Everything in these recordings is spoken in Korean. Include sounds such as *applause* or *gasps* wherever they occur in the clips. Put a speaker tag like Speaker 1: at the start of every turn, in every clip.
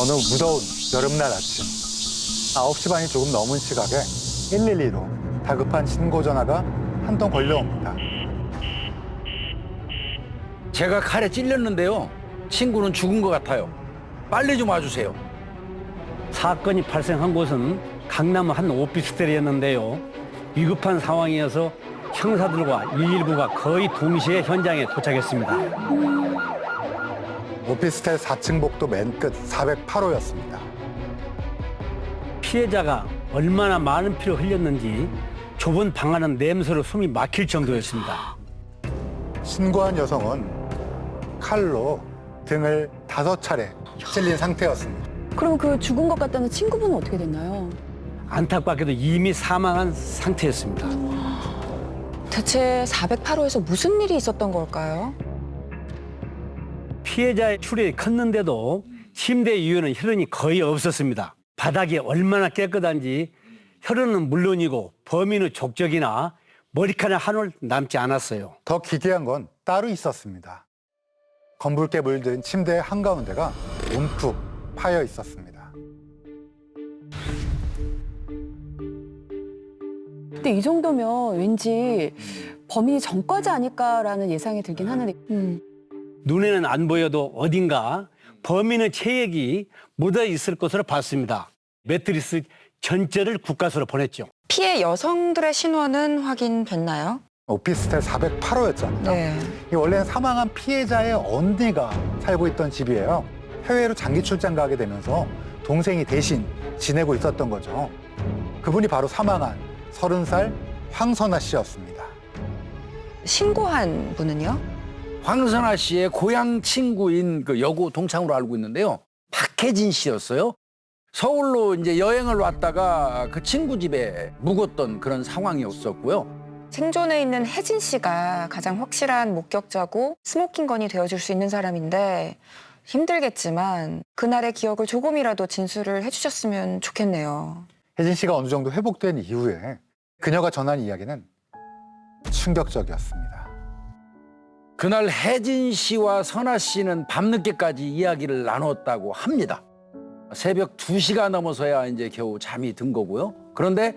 Speaker 1: 어느 무더운 여름날 아침 9시 반이 조금 넘은 시각에 112로 다급한 신고 전화가 한 통 걸려옵니다.
Speaker 2: 제가 칼에 찔렸는데요. 친구는 죽은 것 같아요. 빨리 좀 와주세요.
Speaker 3: 사건이 발생한 곳은 강남 한 오피스텔이었는데요. 위급한 상황이어서 형사들과 119가 거의 동시에 현장에 도착했습니다.
Speaker 1: 오피스텔 4층 복도 맨 끝 408호였습니다.
Speaker 3: 피해자가 얼마나 많은 피를 흘렸는지 좁은 방 안은 냄새로 숨이 막힐 정도였습니다.
Speaker 1: 신고한 여성은 칼로 등을 다섯 차례 찔린 상태였습니다.
Speaker 4: 그럼 그 죽은 것 같다는 친구분은 어떻게 됐나요?
Speaker 3: 안타깝게도 이미 사망한 상태였습니다.
Speaker 4: 대체 408호에서 무슨 일이 있었던 걸까요?
Speaker 3: 피해자의 출혈이 컸는데도 침대 이유는 혈흔이 거의 없었습니다. 바닥이 얼마나 깨끗한지 혈흔은 물론이고 범인의 족적이나 머리카락 한 올 남지 않았어요.
Speaker 1: 더 기괴한 건 따로 있었습니다. 검붉게 물든 침대 한가운데가 움푹 파여 있었습니다.
Speaker 4: 근데 이 정도면 왠지 범인이 전과자 아닐까라는 예상이 들긴 하는데 음.
Speaker 3: 눈에는 안 보여도 어딘가 범인의 체액이 묻어 있을 것으로 봤습니다. 매트리스 전체를 국가서로 보냈죠.
Speaker 5: 피해 여성들의 신원은 확인됐나요?
Speaker 1: 오피스텔 408호였잖아요.
Speaker 5: 네.
Speaker 1: 이 원래는 사망한 피해자의 언니가 살고 있던 집이에요. 해외로 장기 출장 가게 되면서 동생이 대신 지내고 있었던 거죠. 그분이 바로 사망한 30살 황선아 씨였습니다.
Speaker 5: 신고한 분은요?
Speaker 2: 황선아 씨의 고향 친구인 그 여고 동창으로 알고 있는데요. 박혜진 씨였어요. 서울로 이제 여행을 왔다가 그 친구 집에 묵었던 그런 상황이었었고요.
Speaker 5: 생존해 있는 혜진 씨가 가장 확실한 목격자고 스모킹건이 되어줄 수 있는 사람인데 힘들겠지만 그날의 기억을 조금이라도 진술을 해주셨으면 좋겠네요.
Speaker 1: 혜진 씨가 어느 정도 회복된 이후에 그녀가 전한 이야기는 충격적이었습니다.
Speaker 2: 그날 혜진 씨와 선아 씨는 밤늦게까지 이야기를 나눴다고 합니다. 새벽 2시가 넘어서야 이제 겨우 잠이 든 거고요. 그런데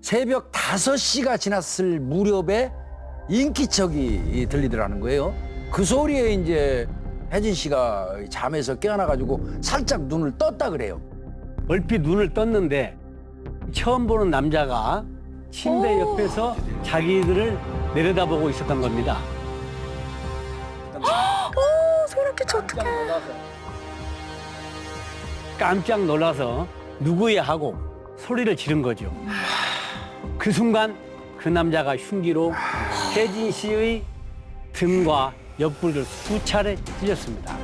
Speaker 2: 새벽 5시가 지났을 무렵에 인기척이 들리더라는 거예요. 그 소리에 이제 혜진 씨가 잠에서 깨어나가지고 살짝 눈을 떴다 그래요.
Speaker 3: 얼핏 눈을 떴는데 처음 보는 남자가 침대 옆에서 자기들을 내려다보고 있었던 겁니다.
Speaker 5: 어, 소름 끼쳐 어떡해.
Speaker 3: 깜짝 놀라서 누구야 하고 소리를 지른 거죠. 그 순간 그 남자가 흉기로 혜진 씨의 등과 옆구리를 수차례 찔렸습니다.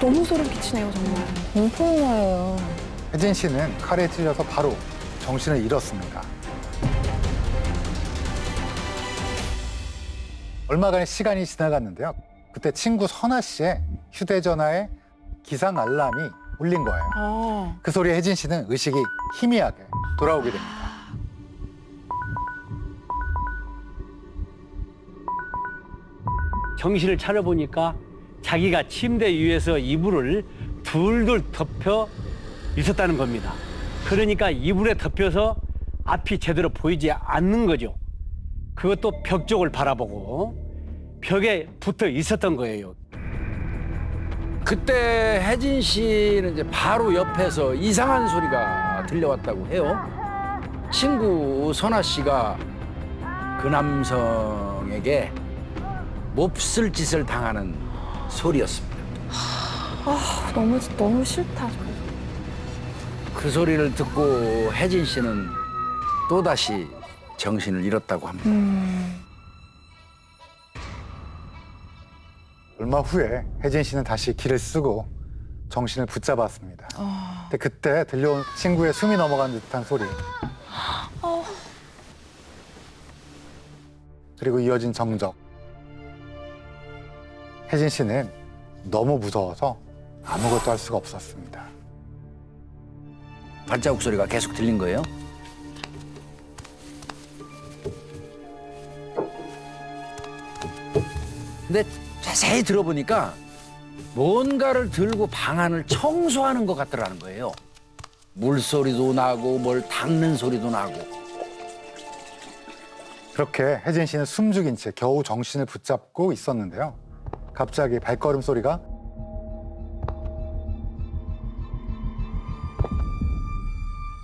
Speaker 4: 너무 소름 끼치네요 정말.
Speaker 5: 공포영화예요.
Speaker 1: 혜진 씨는 칼에 찔려서 바로 정신을 잃었습니다. 얼마간의 시간이 지나갔는데요. 그때 친구 선아 씨의 휴대전화에 기상 알람이 울린 거예요.
Speaker 4: 아.
Speaker 1: 그 소리에 혜진 씨는 의식이 희미하게 돌아오게 됩니다.
Speaker 3: 정신을 차려보니까 자기가 침대 위에서 이불을 둘둘 덮여 있었다는 겁니다. 그러니까 이불에 덮여서 앞이 제대로 보이지 않는 거죠. 그것도 벽 쪽을 바라보고 벽에 붙어 있었던 거예요.
Speaker 2: 그때 혜진 씨는 이제 바로 옆에서 이상한 소리가 들려왔다고 해요. 친구 선아 씨가 그 남성에게 몹쓸 짓을 당하는 소리였습니다.
Speaker 4: 아, 너무 너무 싫다.
Speaker 2: 그 소리를 듣고 혜진 씨는 또다시 정신을 잃었다고 합니다.
Speaker 1: 얼마 후에 혜진 씨는 다시 길을 쓰고 정신을 붙잡았습니다. 근데 그때 들려온 친구의 숨이 넘어간 듯한 소리. 그리고 이어진 정적. 혜진 씨는 너무 무서워서 아무것도 할 수가 없었습니다.
Speaker 2: 발자국 소리가 계속 들린 거예요? 근데 자세히 들어보니까 뭔가를 들고 방 안을 청소하는 것 같더라는 거예요. 물소리도 나고 뭘 닦는 소리도 나고.
Speaker 1: 그렇게 혜진 씨는 숨죽인 채 겨우 정신을 붙잡고 있었는데요. 갑자기 발걸음 소리가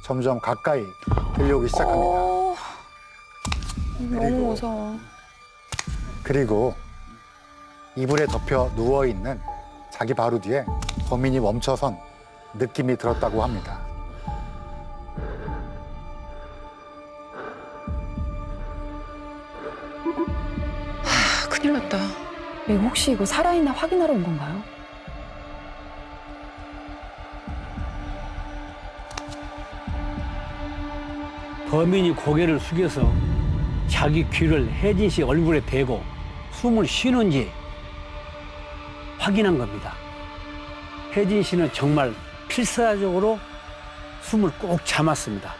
Speaker 1: 점점 가까이 들려오기 시작합니다.
Speaker 5: 어, 너무
Speaker 1: 그리고-
Speaker 5: 무서워.
Speaker 1: 그리고 이불에 덮여 누워 있는 자기 바로 뒤에 범인이 멈춰선 느낌이 들었다고 합니다.
Speaker 5: 아, 큰일 났다.
Speaker 4: 이거 혹시 이거 살아있나 확인하러 온 건가요?
Speaker 3: 범인이 고개를 숙여서 자기 귀를 혜진 씨 얼굴에 대고 숨을 쉬는지 확인한 겁니다. 혜진 씨는 정말 필사적으로 숨을 꼭 참았습니다.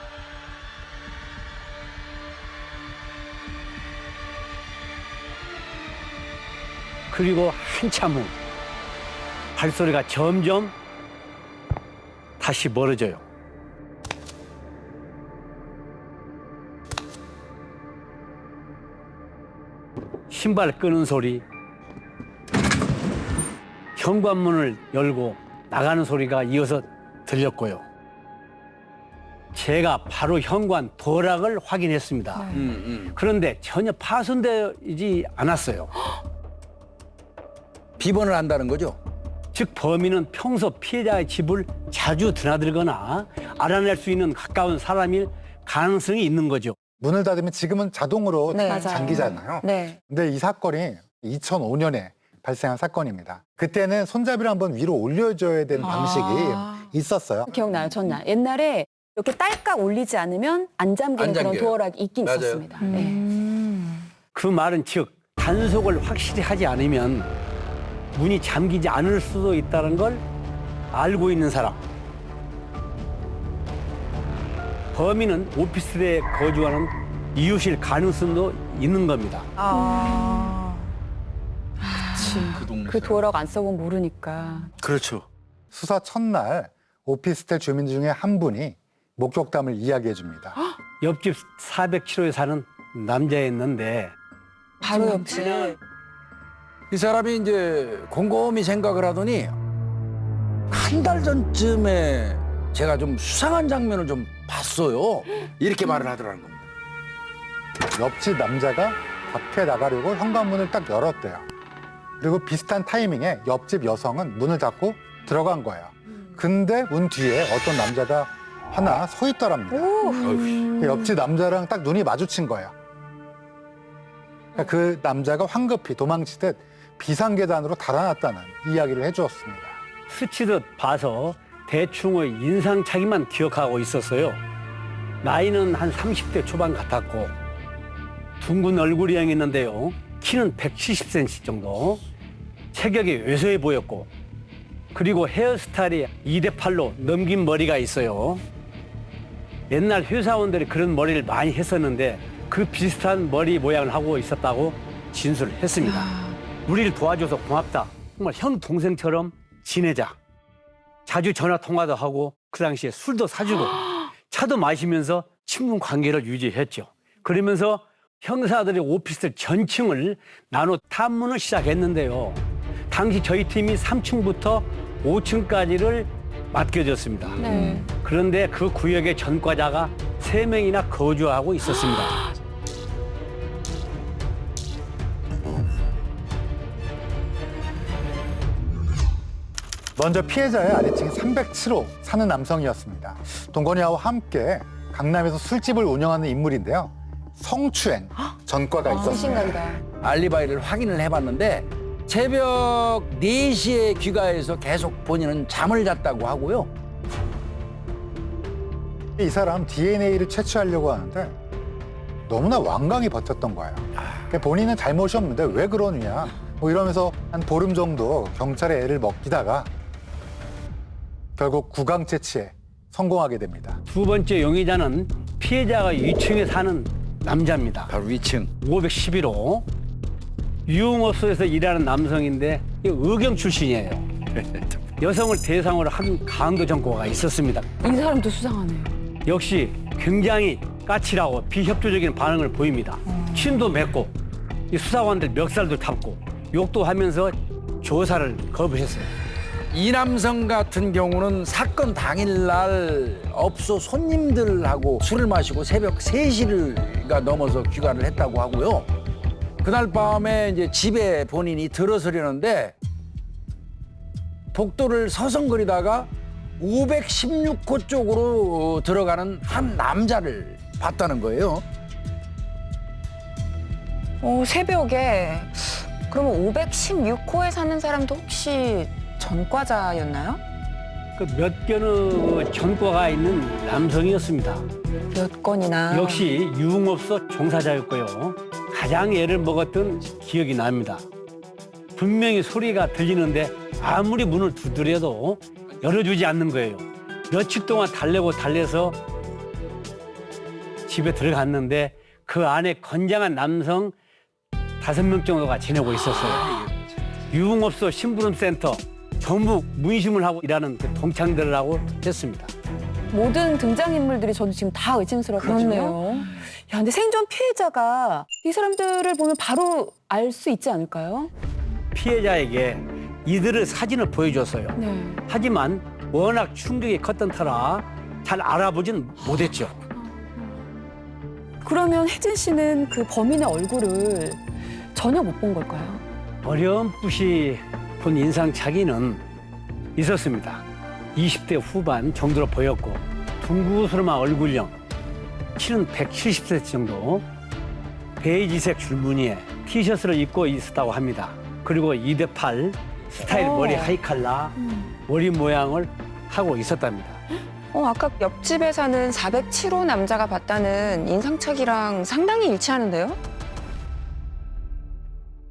Speaker 3: 그리고 한참 후 발소리가 점점 다시 멀어져요. 신발 끄는 소리, 현관문을 열고 나가는 소리가 이어서 들렸고요. 제가 바로 현관 도락을 확인했습니다.
Speaker 2: 음, 음.
Speaker 3: 그런데 전혀 파손되지 않았어요.
Speaker 2: 비번을 한다는 거죠.
Speaker 3: 즉 범인은 평소 피해자의 집을 자주 드나들거나 알아낼 수 있는 가까운 사람일 가능성이 있는 거죠.
Speaker 1: 문을 닫으면 지금은 자동으로
Speaker 5: 네.
Speaker 1: 잠기잖아요.
Speaker 5: 네.
Speaker 1: 근데 이 사건이 2005년에 발생한 사건입니다. 그때는 손잡이를 한번 위로 올려줘야 되는 방식이
Speaker 5: 아.
Speaker 1: 있었어요.
Speaker 4: 기억나요, 전날. 옛날에 이렇게 딸깍 올리지 않으면 안 잠기는
Speaker 2: 안
Speaker 4: 그런
Speaker 2: 잠겨요.
Speaker 4: 도어락이 있긴
Speaker 2: 맞아요.
Speaker 4: 있었습니다. 네.
Speaker 5: 음.
Speaker 3: 그 말은 즉 단속을 확실히 하지 않으면 문이 잠기지 않을 수도 있다는 걸 알고 있는 사람. 범인은 오피스텔에 거주하는 이웃일 가능성도 있는 겁니다.
Speaker 5: 아.
Speaker 2: 그 동네.
Speaker 4: 그 도어락 안 써보면 모르니까.
Speaker 2: 그렇죠.
Speaker 1: 수사 첫날 오피스텔 주민 중에 한 분이 목격담을 이야기해 줍니다.
Speaker 3: 옆집 407호에 사는 남자였는데
Speaker 5: 바로 옆집.
Speaker 2: 이 사람이 이제 곰곰이 생각을 하더니 한 달 전쯤에 제가 좀 수상한 장면을 좀 봤어요. 이렇게 말을 하더라는 겁니다.
Speaker 1: 옆집 남자가 밖에 나가려고 현관문을 딱 열었대요. 그리고 비슷한 타이밍에 옆집 여성은 문을 닫고 들어간 거예요. 근데 문 뒤에 어떤 남자가 하나 서 있더랍니다. 그 옆집 남자랑 딱 눈이 마주친 거예요. 그 남자가 황급히 도망치듯 비상계단으로 달아났다는 이야기를 해주었습니다.
Speaker 3: 스치듯 봐서 대충의 인상착의만 기억하고 있었어요. 나이는 한 30대 초반 같았고 둥근 얼굴이었는데요. 키는 170cm 정도. 체격이 왜소해 보였고 그리고 헤어스타일이 2대 8로 넘긴 머리가 있어요. 옛날 회사원들이 그런 머리를 많이 했었는데 그 비슷한 머리 모양을 하고 있었다고 진술을 했습니다. 우리를 도와줘서 고맙다. 정말 형 동생처럼 지내자. 자주 전화 통화도 하고 그 당시에 술도 사주고 *gasps* 차도 마시면서 친분 관계를 유지했죠. 그러면서 형사들이 오피스텔 전층을 나눠 탐문을 시작했는데요. 당시 저희 팀이 3층부터 5층까지를 맡겨졌습니다.
Speaker 4: 네.
Speaker 3: 그런데 그 구역의 전과자가 세명이나 거주하고 있었습니다. *gasps*
Speaker 1: 먼저 피해자의 아래층 307호 사는 남성이었습니다. 동건이와 함께 강남에서 술집을 운영하는 인물인데요. 성추행 전과가 있었습니다.
Speaker 4: 신간다.
Speaker 2: 알리바이를 확인을 해봤는데 새벽 4시에 귀가해서 계속 본인은 잠을 잤다고 하고요.
Speaker 1: 이 사람 DNA를 채취하려고 하는데 너무나 완강히 버텼던 거예요. 그러니까 본인은 잘못이 없는데 왜 그러느냐 뭐 이러면서 한 보름 정도 경찰의 애를 먹히다가 결국 구강 채취에 성공하게 됩니다.
Speaker 3: 두 번째 용의자는 피해자가 2층에 사는 남자입니다.
Speaker 2: 바로 위층.
Speaker 3: 511호. 유흥업소에서 일하는 남성인데 이 의경 출신이에요. *laughs* 여성을 대상으로 한 강도 정과가 있었습니다.
Speaker 4: 이 사람도 수상하네요.
Speaker 3: 역시 굉장히 까칠하고 비협조적인 반응을 보입니다. 침도 맺고 이 수사관들 멱살도 잡고 욕도 하면서 조사를 거부했어요.
Speaker 2: 이 남성 같은 경우는 사건 당일날 업소 손님들하고 술을 마시고 새벽 3시가 넘어서 귀가를 했다고 하고요. 그날 밤에 이제 집에 본인이 들어서려는데 복도를 서성거리다가 516호 쪽으로 들어가는 한 남자를 봤다는 거예요.
Speaker 5: 어, 새벽에 그러면 516호에 사는 사람도 혹시 전과자였나요?
Speaker 3: 그몇 견의 전과가 있는 남성이었습니다.
Speaker 5: 몇 건이나
Speaker 3: 역시 유흥업소 종사자였고요. 가장 애를 먹었던 기억이 납니다. 분명히 소리가 들리는데 아무리 문을 두드려도 열어주지 않는 거예요. 며칠 동안 달래고 달래서 집에 들어갔는데 그 안에 건장한 남성 다섯 명 정도가 지내고 있었어요. 유흥업소 심부름센터 전부 문심을 하고 일하는 그 동창들하고 했습니다.
Speaker 4: 모든 등장인물들이 저는 지금 다 의심스럽거든요.
Speaker 5: 그렇네요.
Speaker 4: 야, 근데 생존 피해자가 이 사람들을 보면 바로 알 수 있지 않을까요?
Speaker 3: 피해자에게 이들의 사진을 보여줬어요.
Speaker 4: 네.
Speaker 3: 하지만 워낙 충격이 컸던 터라 잘 알아보진 못했죠.
Speaker 4: 그러면 혜진 씨는 그 범인의 얼굴을 전혀 못 본 걸까요?
Speaker 3: 어렴풋이 본 인상 차기는 있었습니다. 20대 후반 정도로 보였고 둥구스름한 얼굴형, 키는 170cm 정도, 베이지색 줄무늬에 티셔츠를 입고 있었다고 합니다. 그리고 2대 8 스타일
Speaker 4: 어.
Speaker 3: 머리 하이칼라, 머리 모양을 하고 있었답니다.
Speaker 5: 어, 아까 옆집에 사는 407호 남자가 봤다는 인상착이랑 상당히 일치하는데요?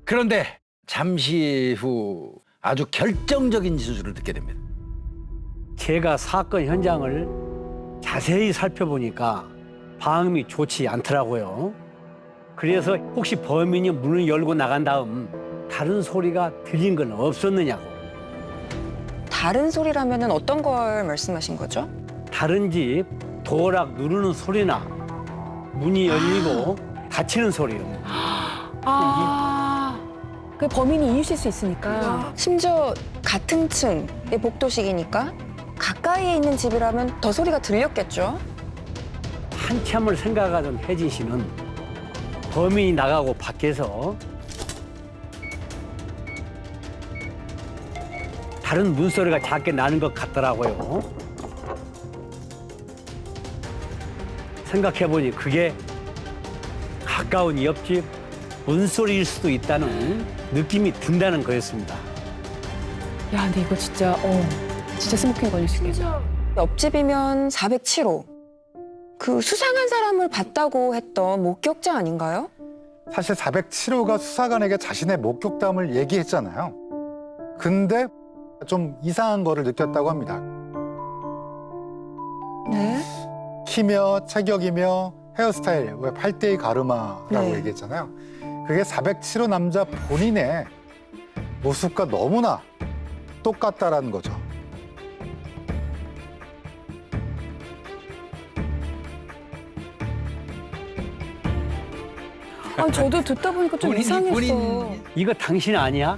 Speaker 2: 그런데 잠시 후 아주 결정적인 진술을 듣게 됩니다.
Speaker 3: 제가 사건 현장을 자세히 살펴보니까 방음이 좋지 않더라고요. 그래서 혹시 범인이 문을 열고 나간 다음 다른 소리가 들린 건 없었느냐고.
Speaker 5: 다른 소리라면 어떤 걸 말씀하신 거죠?
Speaker 3: 다른 집 도락 누르는 소리나 문이 열리고 닫히는 소리요.
Speaker 4: 아, 그 범인이 이유실 수 있으니까.
Speaker 5: 심지어 같은 층의 복도식이니까 가까이에 있는 집이라면 더 소리가 들렸겠죠?
Speaker 3: 한참을 생각하던 혜진 씨는 범인이 나가고 밖에서 다른 문소리가 작게 나는 것 같더라고요. 생각해보니 그게 가까운 옆집 문소리일 수도 있다는 느낌이 든다는 거였습니다.
Speaker 4: 야, 근데 이거 진짜, 어, 진짜 스모킹 걸릴 수 있겠다.
Speaker 5: 옆집이면 407호. 그 수상한 사람을 봤다고 했던 목격자 아닌가요?
Speaker 1: 사실 407호가 수사관에게 자신의 목격담을 얘기했잖아요. 근데 좀 이상한 거를 느꼈다고 합니다.
Speaker 5: 네.
Speaker 1: 키며 체격이며 헤어스타일, 왜 8대2 가르마라고
Speaker 5: 네.
Speaker 1: 얘기했잖아요. 그게 407호 남자 본인의 모습과 너무나 똑같다라는 거죠.
Speaker 4: 아니, 저도 듣다 보니까 좀
Speaker 2: 본인이-
Speaker 4: 이상했어.
Speaker 2: 본인-
Speaker 3: 이거 당신 아니야?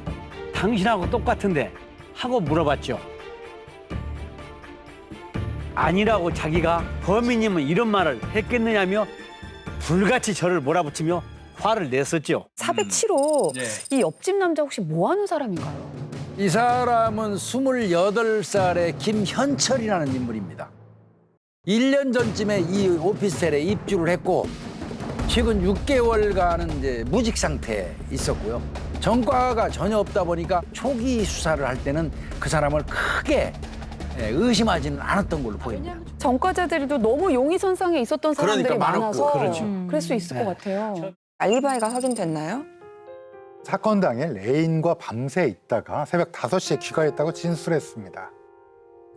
Speaker 3: 당신하고 똑같은데 하고 물어봤죠. 아니라고 자기가 범인이면 이런 말을 했겠느냐며 불같이 저를 몰아붙이며 화를 냈었죠.
Speaker 4: 407호,
Speaker 2: 네.
Speaker 4: 이 옆집 남자 혹시 뭐 하는 사람인가요?
Speaker 2: 이 사람은 28살의 김현철이라는 인물입니다. 1년 전쯤에 이 오피스텔에 입주를 했고 최근 6개월간은 이제 무직 상태에 있었고요. 전과가 전혀 없다 보니까 초기 수사를 할 때는 그 사람을 크게 예, 의심하지는 않았던 걸로 보입니다.
Speaker 4: 전과자들도 너무 용의선상에 있었던 사람들이
Speaker 2: 그러니까 많았고,
Speaker 4: 많아서
Speaker 2: 그렇죠.
Speaker 4: 럴수 있을
Speaker 3: 네.
Speaker 4: 것 같아요.
Speaker 5: 알리바이가 확인됐나요?
Speaker 1: 사건 당일 레인과 밤새 있다가 새벽 5시에 귀가했다고 진술했습니다.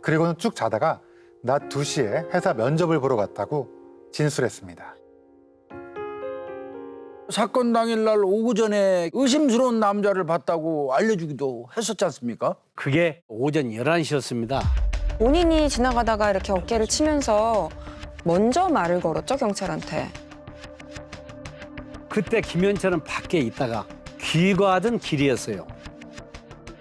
Speaker 1: 그리고는 쭉 자다가 낮 2시에 회사 면접을 보러 갔다고 진술했습니다.
Speaker 2: 사건 당일날 오후 전에 의심스러운 남자를 봤다고 알려주기도 했었지 않습니까?
Speaker 3: 그게 오전 11시였습니다.
Speaker 5: 본인이 지나가다가 이렇게 어깨를 치면서 먼저 말을 걸었죠, 경찰한테.
Speaker 3: 그때 김현철은 밖에 있다가 귀가하던 길이었어요.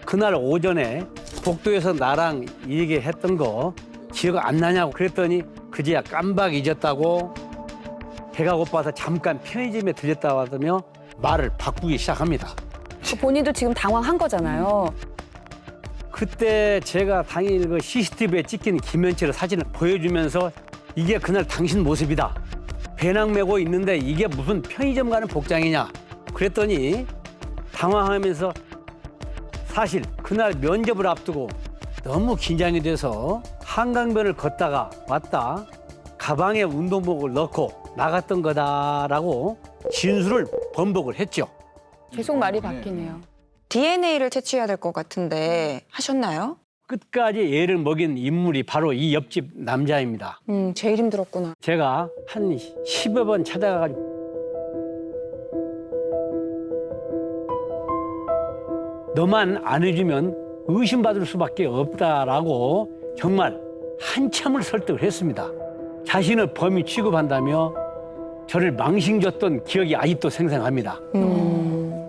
Speaker 3: 그날 오전에 복도에서 나랑 얘기했던 거 기억 안 나냐고 그랬더니 그제야 깜박 잊었다고 배가 고파서 잠깐 편의점에 들렸다 하더며 말을 바꾸기 시작합니다.
Speaker 4: 그 본인도 지금 당황한 거잖아요.
Speaker 3: 그때 제가 당일 그 CCTV에 찍힌 김현철의 사진을 보여주면서 이게 그날 당신 모습이다. 배낭 메고 있는데 이게 무슨 편의점 가는 복장이냐. 그랬더니 당황하면서 사실 그날 면접을 앞두고 너무 긴장이 돼서 한강변을 걷다가 왔다 가방에 운동복을 넣고 나갔던 거다라고 진술을 번복을 했죠.
Speaker 4: 계속 말이 바뀌네요.
Speaker 5: DNA를 채취해야 될 것 같은데 하셨나요?
Speaker 3: 끝까지 애를 먹인 인물이 바로 이 옆집 남자입니다.
Speaker 5: 음, 제일 힘들었구나.
Speaker 3: 제가 한 10여 번 찾아가가지고 너만 안 해주면 의심받을 수밖에 없다라고 정말 한참을 설득을 했습니다. 자신을 범인 취급한다며 저를 망신줬던 기억이 아직도 생생합니다.
Speaker 5: 음,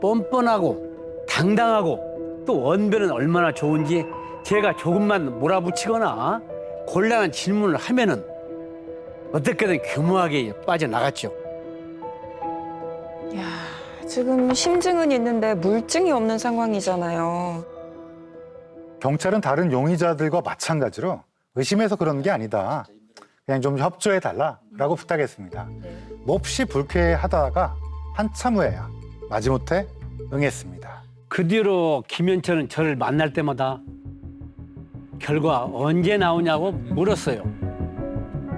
Speaker 3: 뻔뻔하고 당당하고 또 원변은 얼마나 좋은지 제가 조금만 몰아붙이거나 곤란한 질문을 하면은 어떻게든 교묘하게 빠져나갔죠.
Speaker 5: 야, 지금 심증은 있는데 물증이 없는 상황이잖아요.
Speaker 1: 경찰은 다른 용의자들과 마찬가지로 의심해서 그런 게 아니다. 그냥 좀 협조해 달라라고 부탁했습니다. 몹시 불쾌하다가 한참 후에야 마지못해 응했습니다.
Speaker 3: 그 뒤로 김현철은 저를 만날 때마다 결과 언제 나오냐고 물었어요.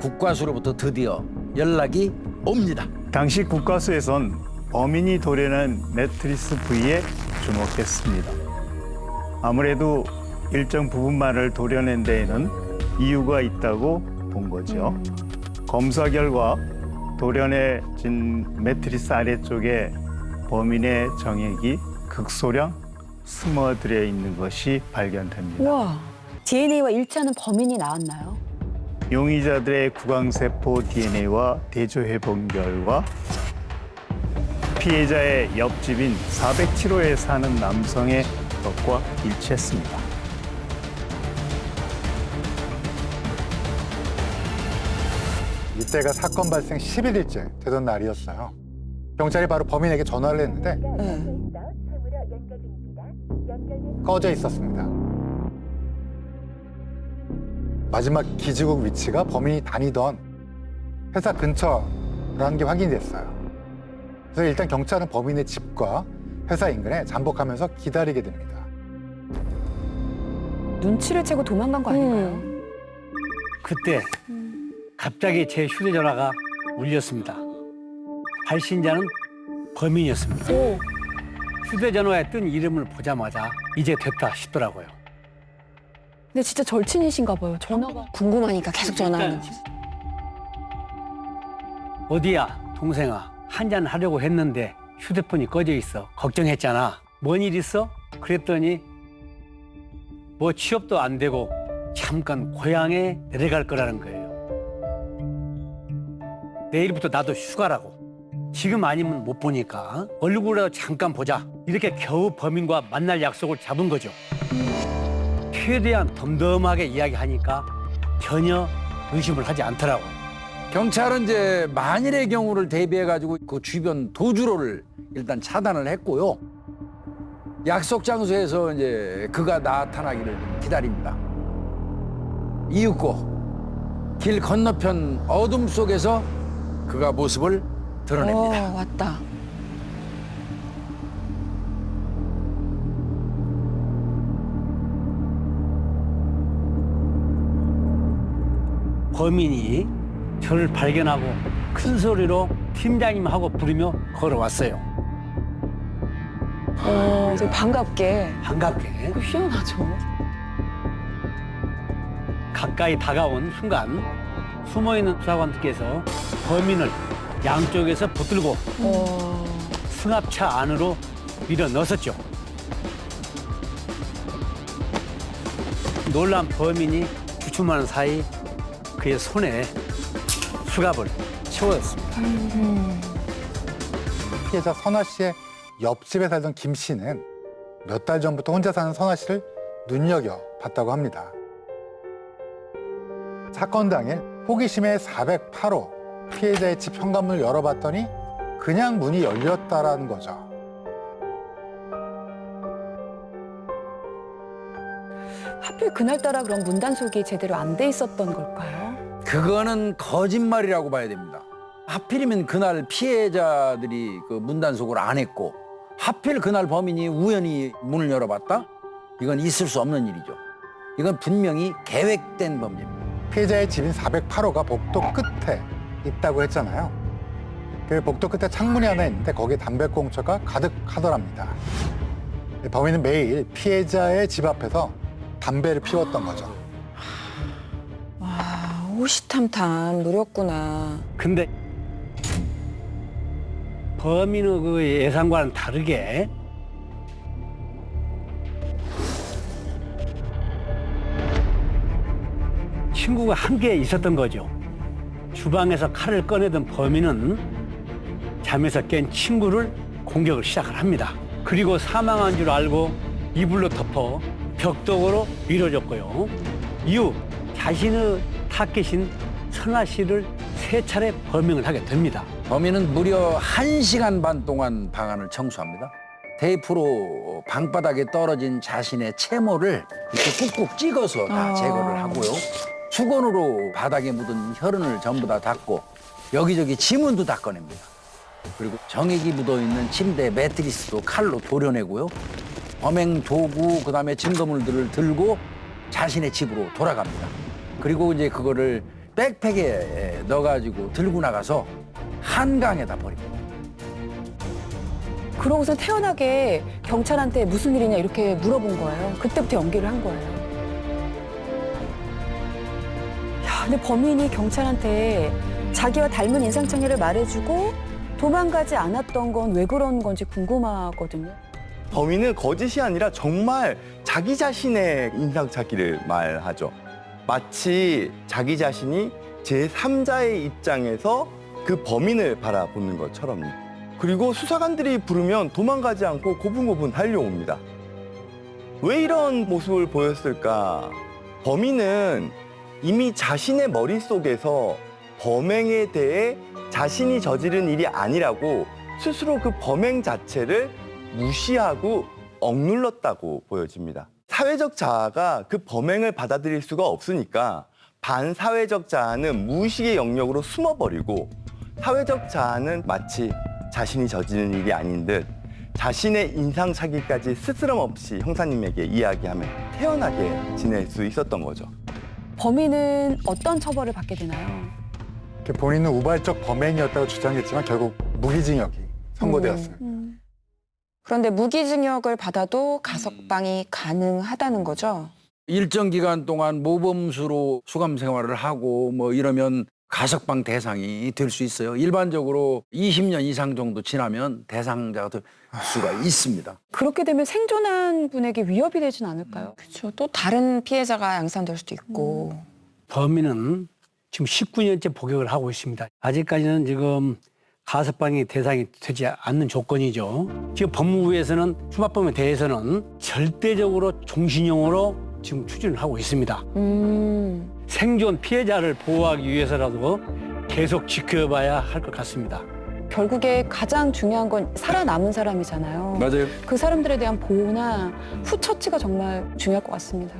Speaker 2: 국과수로부터 드디어 연락이 옵니다.
Speaker 6: 당시 국가수에선 범인이 도려낸 매트리스 부위에 주목했습니다. 아무래도 일정 부분만을 도려낸 데에는 이유가 있다고 본 거죠. 검사 결과 도려내진 매트리스 아래쪽에 범인의 정액이 극소량 스며들어 있는 것이 발견됩니다.
Speaker 4: 우와. DNA와 일치하는 범인이 나왔나요?
Speaker 6: 용의자들의 구강세포 DNA와 대조해 본 결과 피해자의 옆집인 407호에 사는 남성의 것과 일치했습니다.
Speaker 1: 이때가 사건 발생 10일째 되던 날이었어요. 경찰이 바로 범인에게 전화를 했는데
Speaker 5: 네.
Speaker 1: 꺼져 있었습니다. 마지막 기지국 위치가 범인이 다니던 회사 근처라는 게 확인됐어요. 그래서 일단 경찰은 범인의 집과 회사 인근에 잠복하면서 기다리게 됩니다.
Speaker 4: 눈치를 채고 도망간 거 아닌가요?
Speaker 3: 그때 갑자기 제 휴대전화가 울렸습니다. 발신자는 범인이었습니다.
Speaker 4: 오.
Speaker 3: 휴대전화에 뜬 이름을 보자마자 이제 됐다 싶더라고요.
Speaker 4: 근데 진짜 절친이신가 봐요. 전화가.
Speaker 5: 궁금하니까 계속 전화하는.
Speaker 3: 어디야, 동생아. 한잔 하려고 했는데 휴대폰이 꺼져 있어. 걱정했잖아. 뭔 일 있어? 그랬더니 뭐 취업도 안 되고 잠깐 고향에 내려갈 거라는 거예요. 내일부터 나도 휴가라고. 지금 아니면 못 보니까 얼굴이라도 잠깐 보자. 이렇게 겨우 범인과 만날 약속을 잡은 거죠. 최대한 덤덤하게 이야기하니까 전혀 의심을 하지 않더라고요.
Speaker 2: 경찰은 이제 만일의 경우를 대비해 가지고 그 주변 도주로를 일단 차단을 했고요. 약속 장소에서 이제 그가 나타나기를 기다립니다. 이윽고 길 건너편 어둠 속에서 그가 모습을 드러냅니다.
Speaker 5: 어, 왔다.
Speaker 3: 범인이 저를 발견하고 큰 소리로 팀장님하고 부르며 걸어왔어요.
Speaker 5: 어, 되게 반갑게.
Speaker 3: 반갑게
Speaker 4: 그 희한하죠.
Speaker 3: 가까이 다가온 순간 숨어있는 수사관들께서 범인을 양쪽에서 붙들고
Speaker 4: 어,
Speaker 3: 승합차 안으로 밀어 넣었었죠. 놀란 범인이 주춤하는 사이 그의 손에 수갑을 채웠습니다.
Speaker 1: 피해자 선아 씨의 옆집에 살던 김 씨는 몇 달 전부터 혼자 사는 선아 씨를 눈여겨 봤다고 합니다. 사건 당일 호기심에 408호 피해자의 집 현관문을 열어봤더니 그냥 문이 열렸다라는 거죠.
Speaker 4: 하필 그날따라 그런 문단속이 제대로 안 돼 있었던 걸까요?
Speaker 2: 그거는 거짓말이라고 봐야 됩니다. 하필이면 그날 피해자들이 그 문단속을 안 했고 하필 그날 범인이 우연히 문을 열어봤다? 이건 있을 수 없는 일이죠. 이건 분명히 계획된 범죄입니다.
Speaker 1: 피해자의 집인 408호가 복도 끝에 있다고 했잖아요. 그 복도 끝에 창문이 하나 있는데 거기에 담배꽁초가 가득하더랍니다. 범인은 매일 피해자의 집 앞에서 담배를 피웠던 거죠.
Speaker 5: 와, 호시탐탐 노렸구나.
Speaker 3: 근데 범인의 그 예상과는 다르게 친구가 함께 있었던 거죠. 주방에서 칼을 꺼내던 범인은 잠에서 깬 친구를 공격을 시작을 합니다. 그리고 사망한 줄 알고 이불로 덮어 벽독으로 밀어줬고요. 이후 자신의 타겟인 선아 씨를 세 차례 범행을 하게 됩니다.
Speaker 2: 범인은 무려 한시간반 동안 방안을 청소합니다. 테이프로 방바닥에 떨어진 자신의 채모를 이렇게 꾹꾹 찍어서 다
Speaker 4: 아.
Speaker 2: 제거를 하고요. 수건으로 바닥에 묻은 혈흔을 전부 다 닦고 여기저기 지문도 다 꺼냅니다. 그리고 정액이 묻어있는 침대 매트리스도 칼로 도려내고요. 범행 도구 그다음에 증거물들을 들고 자신의 집으로 돌아갑니다. 그리고 이제 그거를 백팩에 넣어가지고 들고 나가서 한강에다 버립니다.
Speaker 4: 그러고서 태연하게 경찰한테 무슨 일이냐 이렇게 물어본 거예요. 그때부터 연기를 한 거예요. 근데 범인이 경찰한테 자기와 닮은 인상착의를 말해주고 도망가지 않았던 건 왜 그런 건지 궁금하거든요.
Speaker 7: 범인은 거짓이 아니라 정말 자기 자신의 인상착의를 말하죠. 마치 자기 자신이 제3자의 입장에서 그 범인을 바라보는 것처럼요. 그리고 수사관들이 부르면 도망가지 않고 고분고분 달려옵니다. 왜 이런 모습을 보였을까? 범인은 이미 자신의 머릿속에서 범행에 대해 자신이 저지른 일이 아니라고 스스로 그 범행 자체를 무시하고 억눌렀다고 보여집니다. 사회적 자아가 그 범행을 받아들일 수가 없으니까 반사회적 자아는 무의식의 영역으로 숨어버리고 사회적 자아는 마치 자신이 저지른 일이 아닌 듯 자신의 인상착의까지 스스럼 없이 형사님에게 이야기하며 태연하게 지낼 수 있었던 거죠.
Speaker 4: 범인은 어떤 처벌을 받게 되나요?
Speaker 1: 본인은 우발적 범행이었다고 주장했지만 결국 무기징역이 선고되었습니다.
Speaker 4: 음.
Speaker 5: 그런데 무기징역을 받아도 가석방이 가능하다는 거죠.
Speaker 2: 일정 기간 동안 모범수로 수감 생활을 하고 뭐 이러면 가석방 대상이 될 수 있어요. 일반적으로 20년 이상 정도 지나면 대상자가 될 수가 있습니다.
Speaker 4: 그렇게 되면 생존한 분에게 위협이 되진 않을까요?
Speaker 5: 그렇죠. 또 다른 피해자가 양산될 수도 있고.
Speaker 3: 범인은 지금 19년째 복역을 하고 있습니다. 아직까지는 지금 가석방이 대상이 되지 않는 조건이죠. 지금 법무부에서는 수사범에 대해서는 절대적으로 종신형으로 지금 추진을 하고 있습니다.
Speaker 4: 음.
Speaker 3: 생존 피해자를 보호하기 위해서라도 계속 지켜봐야 할 것 같습니다.
Speaker 4: 결국에 가장 중요한 건 살아남은 사람이잖아요.
Speaker 2: 맞아요.
Speaker 4: 그 사람들에 대한 보호나 후처치가 정말 중요할 것 같습니다.